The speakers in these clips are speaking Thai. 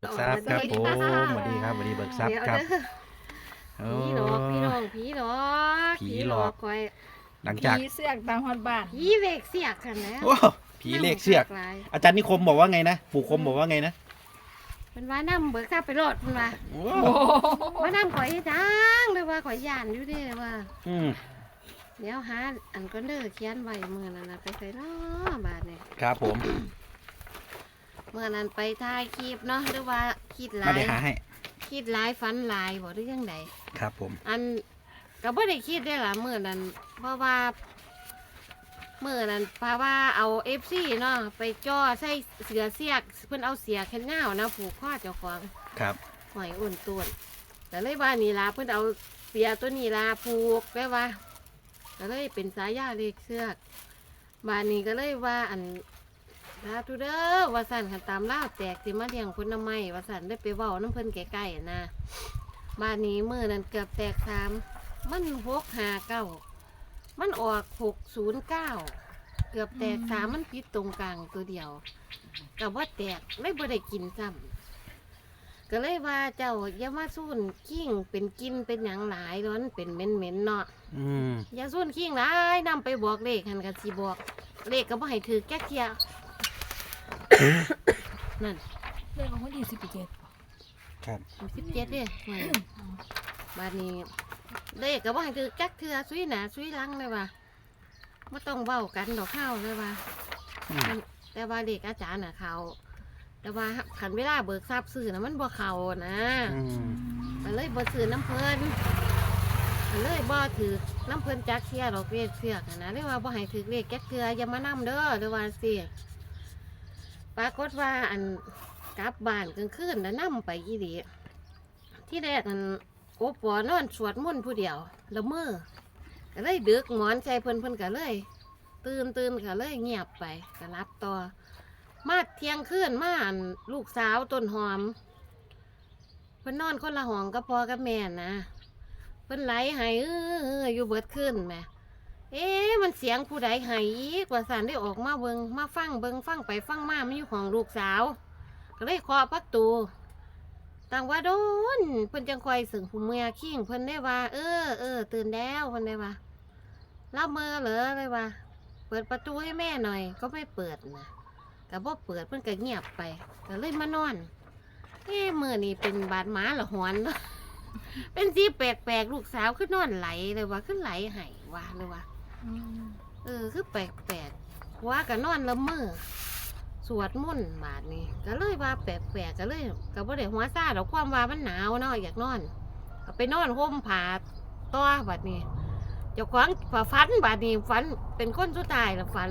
เบิกทรัพย์ครับผมสวัสดีครับสวัสดีเบิกทรัพย์เดี๋ยวครับเด้อโอ้ผีหลอกพี่น้องผีหลอกผีหลอกคอยหลังจากผีเสือกตามฮอดบ้านผีเวกเสียกกันแล้วโอ้ผีเลขเสือกหลายอาจารย์นิคมบอกว่าไงนะปู่คมบอกว่าไงนะเป็นว่าน้ำเบิกทรัพย์ไปโลดเป็นว่าโอ้ว่าน้ำข่อยให้จังเลยว่าข่อยย่านอยู่เด้อว่าอืมเดี๋ยวหาอันก็เด้อเขียนไว้เมื่อนั้นนะไปใส่ล้อบาทเนี่ยครับผม เมื่อนั้นไปถ่ายคลิปเนาะหรือว่าคิดหมาลายได้หาให้คิดหลายฝันหลายบ่หรือยังไงครับผม อันก็บ่ได้คิดได้อล่ะมื้อนั้น เพราะว่ามื้อนั้นเพราะว่าเอา FC เนาะไปจ่อใส่เสือเสียกเพิ่นเอาเสียแขนยาวนะผูกคอเจ้าของครับ หอยอุ่นต้วนแต่เลยว่านี่ล่ะเพิ่นเอาเสียตัวนี้ล่ะผูกได้ว่าก็เลยเป็นสายยาเลขเสือกบานนี้ก็เลยว่าอัน ลาทุเด้อว่าสั่นคันตามล่าวแตกสิมาเลี้ยงคนน้ำไม้ว่าสั่นได้ไปเว้าน้ำเพิ่นใกล้ๆนะบ้านนี้มือนั้นเกือบแตกสามมันหกหาเก้ามันออกหกศูนย์เก้าเกือบแตกสามมันพิษตรงกลางตัวเดียวกับว่าแตกไม่บ่ได้กินซ้ำก็เลยว่าเจ้าอย่ามาสู้นขิ้งเป็นกินเป็นหยังหลายร้อนเป็นเหม็นเหม็นๆเนาะอืมอย่าสู้นขิ้งหลายนำไปบอกเลขหันกันสิบอก เลขก็บ่ให้ถือแก๊กเทีย นั่นเรื่องของคนดีสิบเจ็ดครับสิบเจ็ดเด้หวยบาดนี้เลขก็บ่ให้ถือจักเทือซุยหนาซุยหลังเลยว่าไม่ต้องเว้ากันดอกข้าวเลยว่าอืมแต่ว่าเด็กอาจารย์น่ะเขาแต่ว่าขันเวลาเบิกทราบซื้อนะมันบ่เขานะอืมมันเลยบ่ซื้อน้ำเพลินมันเลยบ่ถือน้ำเพลินจักเทียดอกเรียกเสือกอะนะเรียกว่าบ่ให้ถือเลขแก๊กเทืออย่ามานํเด้อหรือว่าสิ ปรากฏว่าอันกลับบ้านกลางคืนแล้วนํไปอีหลีที่แรกอันโอปอนอนสวดมนต์ผู้เดียวละเมอก็เลยดึกหมอนใจเพิ่นเพิ่นก็เลย ตื่นตื่นก็เลยเงียบไปก็รับต่อ มาเที่ยงคืนมาอันลูกสาวต้นหอมเพิ่นนอนคนละห้องกับพ่อกับแม่นะเพิ่นไหลหายเอออยู่เบิดขึ้นแหม่ เอ๊ะมันเสียงผู้ใดหายอีกว่าสันได้ออกมาเบิงมาฟังเบิงฟังไปฟังมามันอยู่ของลูกสาว ก็เลยเคาะประตูต่างว่าโดนเพิ่นจังคอยสึงผู้เมียขิงเพิ่นได้ว่า เออเออตื่นแล้วเพิ่นได้ว่ารับมือเหรอเลยว่า เปิดประตูให้แม่หน่อย ก็ไม่เปิดนะแต่พอเปิดเพิ่นก็เงียบไปก็เลยมานอนเอ้มือนี่เป็นบาดหมาหรอหอนเนอเป็นสีแปลกๆลูกสาวขึ้นนอนไหลเลยว่าขึ้นไหลหายว่าเลยว่า เออ คือแปลกๆว่าก็นอนละเมอสวดมนต์บาดนี้ก็เลยว่าแปลกๆก็เลยก็บ่ได้หัวซาดอกความว่ามันหนาวเนาะอยากนอนก็ไปนอนห่มผ้าต่อบาดนี้เจ้าของฝ่าฝันบาดนี้ฝันเป็นคนสุดท้ายละฝัน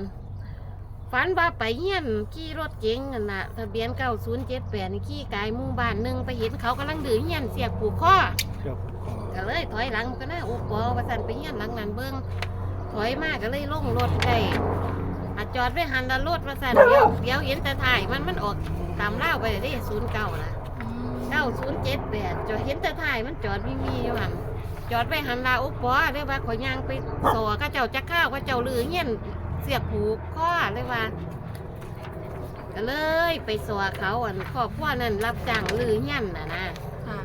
ฝันว่าไปเฮียนขี่รถเก๋งนั่นน่ะทะเบียนเก้าศูนย์เจ็ดแปดนี่ขี่กายหมู่บ้านหนึ่งไปเห็นเขากำลังดื้อเฮียนเสียกผูกคอครับก็เลยถอยหลังก็น่าอุปอว่าสันไปเฮียนหลังนั้นเบิ้งถ อยมากก็เลยลงรถได้อาจอดไว้หันละรถว่าสันเดี๋ยวเดี๋ยวเห็นแต่ถ่ายมันมันออกตามเล่าวไปได้ศูนย์เก้าละเก้าศูนย์เจ็ดแปดจอดเห็นแต่ถ่ายมันจอดมีมีอยู่หันจอดไว้หันลาอุปอเรียกว่าขอยยางไปสอก็เจ้าจักข้าวก็เจ้าลือเฮียนเสียกผูกข้อเลยว่าก็เลยไปสอเขาอันครอบครัวนั่นรับจ้างลือเฮียนน่ะนะค่ะ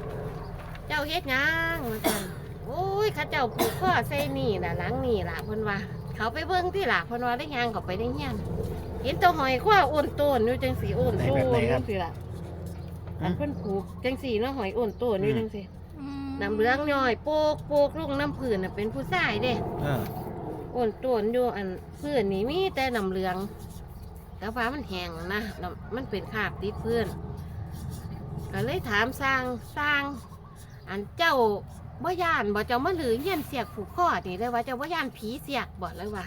เจ้าเฮ็ดหยังว่าซั่นโอ้ยเข้าเจ้าผูกข้อใส่นี่ล่ะหลังนี่ล่ะเพิ่นว่า เขาไปเบิ่งที่ล่ะเพิ่นว่าได้ยางเขาไปได้เฮียนเห็นตัวหอยข้ออ้วนโตนอยู่จังสีอ้วนโตนจังสีล่ะอันเพิ่นผูกจังสีเนาะหอยอ้วนโตนอยู่จังสีน้ำเหลืองย่อยโปกโปกลงน้ำผื่นน่ะเป็นผู้ชายเด้เอออ้วนโตนอยู่อันพื้นนี่มีแต่น้ำเหลืองแต่ฟ้ามันแห้งนะน้ำมันเป็นคราบติดพื้นก็เลยถามสร้างสร้าง อันเจ้า บ่ย่านบ่เจ้ามาหรือเงี้ยนเสียกผูกคอนี่เลยว่าเจ้าบ่ย่านผีเสียกบ่เลยว่า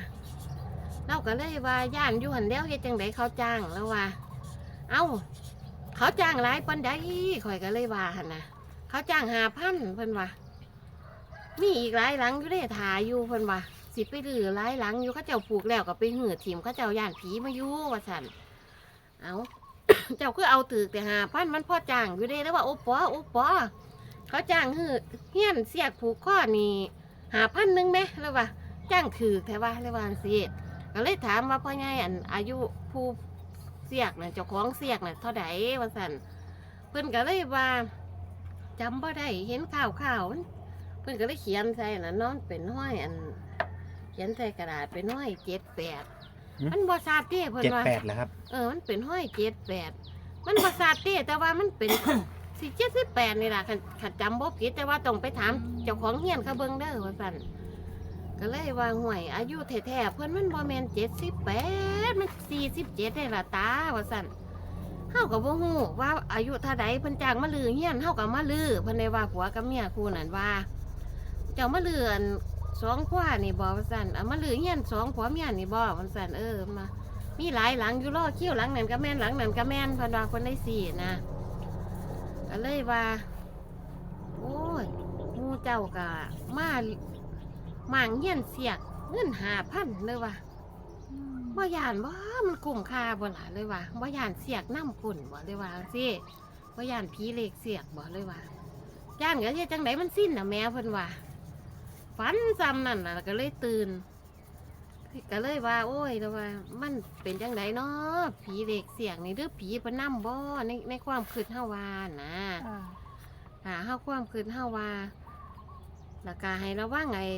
เราก็เลยว่าย่านอยู่หันแล้วเฮ็ดจังไดเขาจ้างแล้วว่า เอ้า เขาจ้างหลายปานใดข่อยก็เลยว่าหั่นนะเขาจ้าง5,000เพิ่นว่ามีอีกหลายหลังอยู่เด้ถ่ายอยู่เพิ่นว่าสิไปหรือหลายหลังอยู่เขาเจ้าปลูกแล้วก็ไปหือถิ่มเขาเจ้าย่านผีมาอยู่ว่าซั่นเอ้าเจ้าคือเอาตึกแต่5,000มันพอจ้างอยู่เด้แล้วว่าโอ้ปอโอ้ปอ เขาจ้างฮือเฮียนเสียกผูกข้อนี่หาพันหนึ่งไหมแล้วว่าจ้างคือแต่ว่าแล้วว่าสิก็เลยถามว่าพ่อใหญ่อันอายุผู้เสียกน่ะเจ้าของเสียกน่ะเท่าไหร่ว่าสันพิ่นก็เลยว่าจำบ่ได้เห็นข่าวข่าวๆมันเพิ่นก็เลยเขียนใส่น่ะเนอนเป็นห้อยอัน เขียนใส่กระดาษเป็นห้อยเจ็ดแปดมันบ่ทราบเด้เพิ่นเจ็ดว่า แปดเหรอครับ เออ มันเป็นห้อยเจ็ดแปด มันบ่ทราบเด้แต่ว่ามันเป็น สิเจ็ดสิบแปดนี่ล่ะคันคันจำบ่ผิดแต่ว่าต้องไปถามเจ้าของเฮียนเขาเบิ่งเด้อว่าซั่นก็เลยว่าห่วย อายุแท้ๆเพิ่นมันบ่แม่นเจ็ดสิบแปดมันสี่สิบเจ็ดได้ล่ะตาว่าซั่นเฮาก็บ่ฮู้ว่าอายุเท่าใดเพิ่นจ้างมาลือเฮียนเฮาก็มาลือเพิ่นได้ว่าผัวกับเมียคู่นั้นว่า เจ้ามาลืออันสองขวานี่บ่ว่าซั่นเอามาลือเฮียนสองผัวเมียนี่บ่ว่าซั่นเออมามีหลายหลังอยู่รอคิ้วหลังนั้นก็แม่นหลังนั้นก็แม่นเพิ่นว่าคนได้สี่นะ ก็เลยว่า โอ้ยหมู่เจ้าก็มาหมางเฮียนเสียกเงิน5,000เลยว่าบ่ยานบ่มันคุ้มค่าบ่ล่ะเลยว่าบ่ยานเสียกน้ำปุ่นบ่เลยว่าสิบ่ยานผีเหล็กเสียกบ่เลยว่าย่านก็เฮ็ดจังไดมันสิ้นน่ะแม่เพิ่นว่าฝันซ้ำนั่นน่ะก็เลยตื่น ก็เลยว่า โอ้ยแล้วว่า มันเป็นจังไดเนาะผีเหล็กเสียกนี่หรือผีเพิ่นนำบ่ในในความคิดเฮาว่านะอ่าหาเฮาความคืนเฮาว่าแล้วก็ให้ระวังไอ้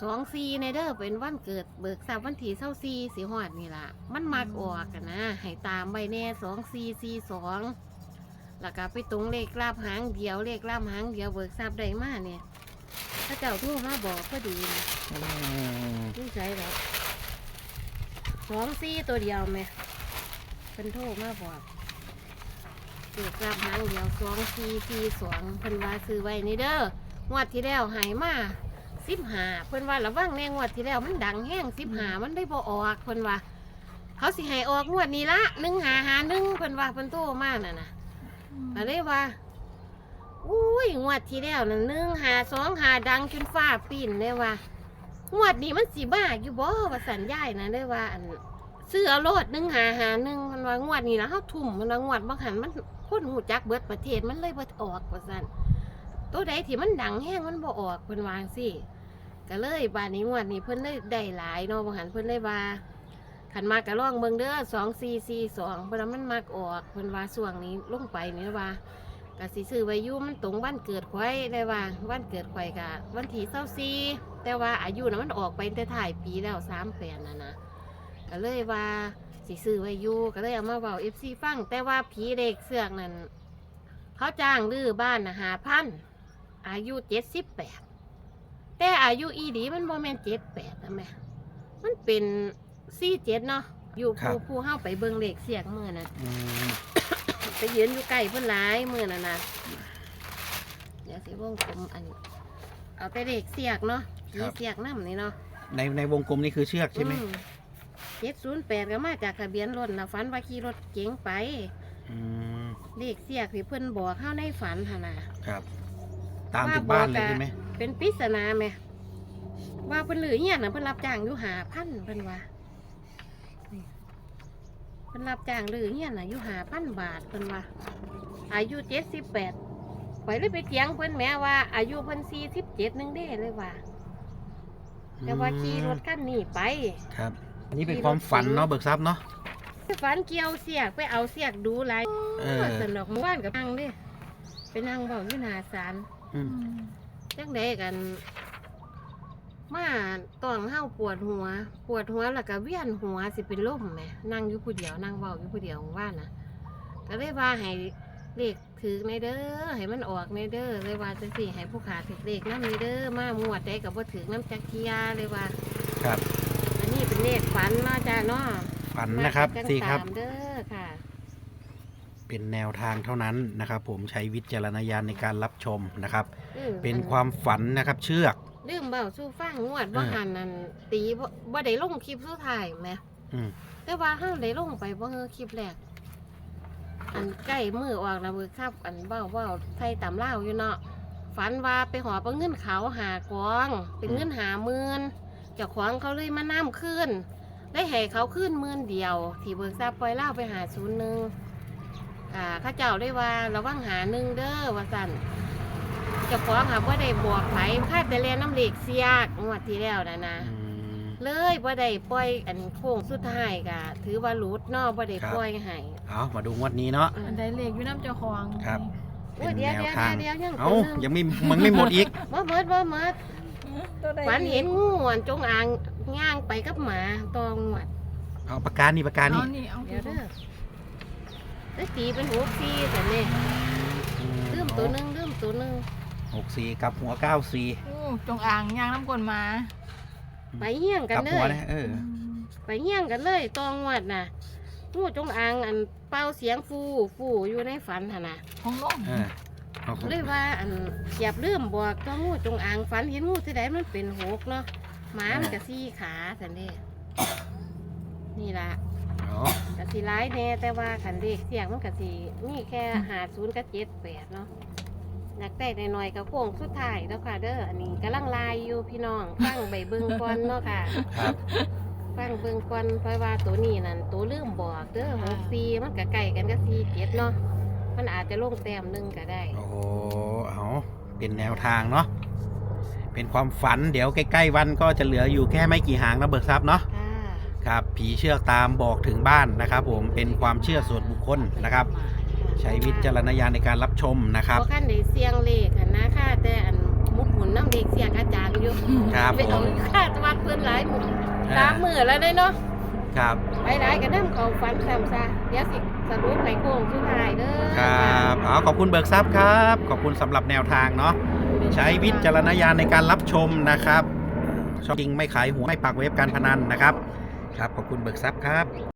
สองซีในเด้อเป็นวันเกิดเบิกทรัพย์วันที่เศร้าซีสีหอดนี่ล่ะ มันมักออกกันนะให้ตามใบแน่สองซีซีสองแล้วก็ไปตรงเลขลาบหางเดียวเลขลาบหางเดียวเบิกทรัพย์ได้มาเนี่ยถ้าเจ้าโทูมาบอกก็ดีนะอืมนี่ใช่แล้ว สองซีตัวเดียวไหมเป็นโทรมากบอกเลขลาบหางเดียวสองซีซีสองเพิ่นว่าซื้อไว้นี่เด้องวดที่แล้วหายมาสิบหาเพิ่นว่าระวังแน่งวดที่แล้วมันดังแห้งสิบหามันได้บ่ออกเพิ่นว่า เขาสิให้ออกงวดนี้ละหนึ่งหาหาหนึ่งเพิ่นว่าเพิ่นโตมากน่ะนะก็เลยว่าอุ้ยงวดที่แล้วนั่นหนึ่งหาสองหาดังจนฟ้าปิ่นเลยว่า งวดนี้มันสิบ้าอยู่บ่ว่าสันยายนะเลยว่าอันซื้อเอาโลดหนึ่งหาหาหนึ่งมันว่างวดนี้นะเฮาทุ่มมันว่างวดบางหันมันคนหูจักเบิดประเทศมันเลยบ่ออกว่าซั่นตัวใดที่มันดังแห้งมันบ่ออกเพิ่นวางสิก็เลยบานนี้งวดนี้เพิ่นเลยได้หลายเนาะบางหันเพิ่นเลยว่าขันมากก็ล่องเบิ่งเด้อ2442เพิ่นว่ามันมักออกเพิ่นว่าช่วงนี้ลงไปนี่ว่าก็สิซื้อไว้อยู่มันตรงวันเกิดข่อยได้ว่าวันเกิดข่อยก็วันที่24 แต่ว่าอายุน่ะมันออกไปแต่ถ่ายปีแล้ว38น่ะนะก็เลยว่าสิซื้อไว้อยู่ก็เลยเอามาเว้า FC ฟังแต่ว่าผีเด็กเสือกนั่นเขาจ้างลื้อบ้านน่ะ5,000อายุ78แต่อายุอีดีมันโมเมนเจ็ดแปดนะแม่มันเป็นสี่เจ็ดเนาะอยู่ครับผู้ผู้เฮาไปเบิ่งเลขเสียงมือนะ อืมไปยืนอยู่ใกล้เพิ่นหลายมือน่ะนะเดี๋ยวสิวงกลมอัน เอาแต่เลขเสียกเนาะผีเสียกน้ำนี่เนาะในในวงกลมนี่คือเชือกใช่ไหมเจ็ดศูนย์แปดก็มาจากทะเบียนรถนะฝันว่าขี่รถเก๋งไปอืมเลขเสียกที่เพิ่นบอกเข้าในฝันหั่นน่ะครับ ตามถึงบ้านเลยใช่ไหมเป็นปริศนาไหมว่าเพิ่นหรือเฮียน่ะเพิ่นรับจ้างอยู่หาพันเพิ่นว่านี่เพิ่นรับจ้างหรือเฮียน่ะอยู่หาพันบาทเพิ่นว่าอายุเจ็ดสิบแปด ไปเลยไปเถียงเพิ่นแม้ว่า อายุเพิ่นสี่สิบเจ็ดนึงเด้เลยว่าแต่ว่าขี่รถคันนี้ไป ครับ อันนี้เป็นความฝันเนาะเบิกทรัพย์เนาะฝันเกี่ยวเสียกไปเอาเสียกดูหลายเออสนอกเมื่อวานกับนั่งเด้ไปนั่งเบาอยู่หน้าศาลอืมจังไดกัน มาต้องเฮาปวดหัว ปวดหัวแล้วก็เวียนหัวสิเป็นลมแหมนั่งอยู่ผู้เดียวนั่งเว้าอยู่ผู้เดียวว่านะก็เลยว่าให้ เลขถือในเด้อให้มันออกในเด้อเลยว่าจังสี่ให้ผู้ขาถือเลขน้ำในเด้อมามวดได้กับบ่ถือน้ำจักเทียเลยว่า ครับ อันนี้เป็นเลขฝันเนาะจ้าเนาะฝันนะครับมาจังสี่ครับ ตามเด้อค่ะ เป็นแนวทางเท่านั้นนะครับ ผมใช้วิจารณญาณในการรับชมนะครับ อืมเป็นความฝันนะครับเชือก ลืมเบาสู้ฟังงวดว่าอ่า หันนั่นตีบ่บ่ได้ลงคลิปสุดท้ายแหมอืมแต่ว่าเฮาได้ลงไปบ่เฮอคลิปแรก อันใกล้มือออกแล้วมือครับ อันเบ้าเบ้าไทยตำเล่าวอยู่เนาะฝันว่าไปหอบเอาเงินเขาหากอง เป็นเงินหาหมื่นเจ้าของเขาเลยมาน้ำขึ้น ได้ให้เขาขึ้นหมื่นเดียว ที่เบิกทรัพย์ปล่อยเล่าไปหาศูนย์หนึ่งอ่าเข้าเจ้าได้ว่าระวังหาหนึ่งเด้อว่าสั่นเจ้าของค่ะว่าได้บอกไผคาดแต่เรียนน้ำเหล็กเสียกงวดที่แล้วนะนะ อืม บ่ได้ปล่อยอันโค้งสุดท้ายก็ถือว่าหลุดเนาะบ่ได้ครับปล่อยให้เอามาดูงวดนี้เนาะ อันใดเลขอยู่น้ำเจ้าของครับ โอ้เป็ยนเดี๋ยวแนวเดี๋ยวทาง เดี๋ยวยังเอ้าตัวหนึงยังไม่มันไม่หมดอีก บ่เมิดบ่เมิดตัวใดฝันเห็นงูอันจงอางย่างไปกับหมาตองหวัดเอาปากกานี่ปากกาเอานี่นี่เอาเดี๋ยวเด้อได้ตีเป็นหัวซีแต่นี่ลืมตัวหนึงลืมตัวหนึงหกสี่กับหัวเก้าสี่อู้จงอ่างย่างน้ำกลนมา ไปเฮี้ยงกันกับเลหัวย นะเออ ไปเฮี้ยงกันเลยตองหวัดน่ะงูจงอางอันเป่าเสียงฟูฟูอยู่ในฝันหั่นน่ะของลงเออเอาของเลยว่าอันเกียบลืมบอกตัวงูจงอางฝันเห็นงูที่ใดมันเป็นหกเนาะหมามันก็สี่ขาสันเด้นี่ล่ะเอากสิร้ายแน่แต่ว่าขันเด็กเสียงมันกสิมีแค่หาศูนย์กับเจ็ดแปดเนาะ อยากได้หน่อยๆกับโค้งสุดท้ายแล้วค่ะ เด้ออันนี้กำลังลายอยู่พี่น้องฟังใบเบิงก่อนเนาะค่ะครับ ฟังเบิงก่อนเพราะว่าตัวนี้นั่นตัวลืมบอกเด้อหกซีมันก็ใกล้กันกับซีเจ็ดเนาะมันอาจจะลงแต้มหนึงก็ได้ โอ้โหเอาเป็นแนวทางเนาะเป็นความฝันเดี๋ยวใกล้ ๆ วันก็จะเหลืออยู่แค่ไม่กี่หางนะเบิกทรัพย์เนาะค่ะครับผีเชือกตามบอกถึงบ้านนะครับ ผมเป็นความเชื่อส่วนบุคคลนะครับ ใช้วิจารณญาณในการรับชมนะครับเพราะขั้นได้เสียงเลขอะนะค่ะแต่อันมุกหมุนน้ำเด็กเสียงอาจารย์อยู่ครับไปเอาผมค่าจังหวัดเพื่อนหลายหมุนสามมือแล้วได้เนาะครับไปหลายกันน้ำเขาฟันซ้ำซะเดี๋ยวสิสรุปในโค้งสุดท้ายเด้อครับเอาขอบคุณเบิกทรัพย์ครับ ขอบคุณสำหรับแนวทางเนาะใช้วิจารณญาณในการรับชมนะครับชอบจริงไม่ขายหัวยไม่ปักเว็บการพนันนะครับ ครับขอบคุณเบิกทรัพย์ครับ